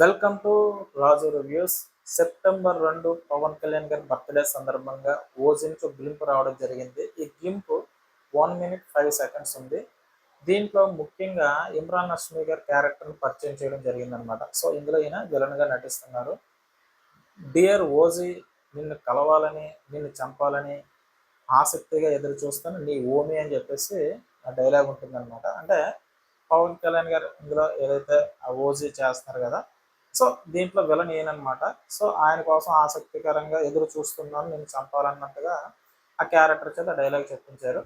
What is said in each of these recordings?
Welcome to Raju reviews September రెండు పవన్ కళ్యాణ్ గారి birthday సందర్భంగా ఓజిన్కు గ్లింప్ రావడం జరిగింది. ఈ glimpse one minute five seconds ఉంది. దీంట్లో ముఖ్యంగా ఇమ్రాన్ హష్మి గారి క్యారెక్టర్ని పరిచయం చేయడం జరిగిందనమాట సో ఇందులో ఈయన విలన్గా నటిస్తున్నారు. డియర్ ఓజీ నిన్ను కలవాలని నిన్ను చంపాలని ఆసక్తిగా ఎదురు చూస్తాను నీ ఓమి అని చెప్పేసి ఆ డైలాగ్ ఉంటుందన్నమాట. అంటే పవన్ కళ్యాణ్ గారు ఇందులో ఏదైతే ఆ ఓజీ చేస్తున్నారు కదా సో దీంట్లో విలన్ ఏనమాట సో ఆయన కోసం ఆసక్తికరంగా ఎదురు చూస్తున్నాను నేను చంపాలన్నట్టుగా ఆ క్యారెక్టర్ చేత డైలాగ్ చెప్పించారు.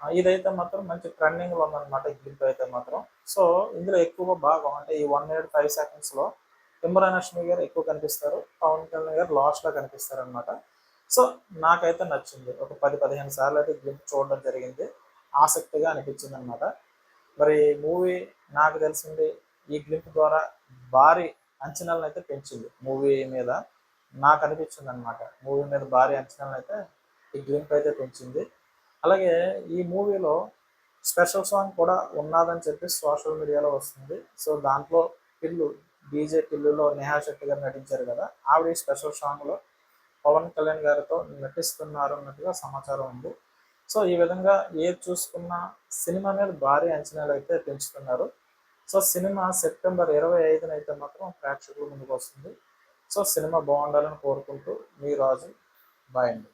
ఇదైతే మాత్రం మంచి ట్రెండింగ్లో ఉందన్నమాట ఈ క్లిప్ అయితే మాత్రం. సో ఇందులో ఎక్కువ భాగం అంటే ఈ వన్ మినిట్ ఫైవ్ సెకండ్స్లో ఇమ్రాన్ హష్మి గారు ఎక్కువ కనిపిస్తారు పవన్ కళ్యాణ్ గారు లాస్ట్లో కనిపిస్తారు అనమాట సో నాకైతే నచ్చింది. ఒక పది పదిహేను సార్లు అయితే గ్లిప్ చూడడం జరిగింది. ఆసక్తిగా అనిపించింది అనమాట మరి మూవీ నాకు తెలిసింది ఈ గ్లిప్ ద్వారా భారీ అంచనాలను అయితే పెంచింది. మూవీ మీద నాకు అనిపించింది అనమాట మూవీ మీద భారీ అంచనాలను అయితే ఈ గ్లింప్ అయితే పెంచింది. అలాగే ఈ మూవీలో స్పెషల్ సాంగ్ కూడా ఉన్నదని చెప్పి సోషల్ మీడియాలో వస్తుంది. సో దాంట్లో పిల్లు డీజే పిల్లులో నేహా శెట్టి గారు నటించారు కదా ఆవిడ ఈ స్పెషల్ సాంగ్లో పవన్ కళ్యాణ్ గారితో నటిస్తున్నారు అన్నట్టుగా సమాచారం ఉంది. సో ఈ విధంగా ఏది చూసుకున్నా సినిమా మీద భారీ అంచనాలు అయితే పెంచుతున్నారు. సో సినిమా సెప్టెంబర్ ఇరవై ఐదున అయితే మాత్రం ప్రేక్షకుల ముందుకు వస్తుంది. సో సినిమా బాగుండాలని కోరుకుంటూ మీ రాజు బాయ్ అండి.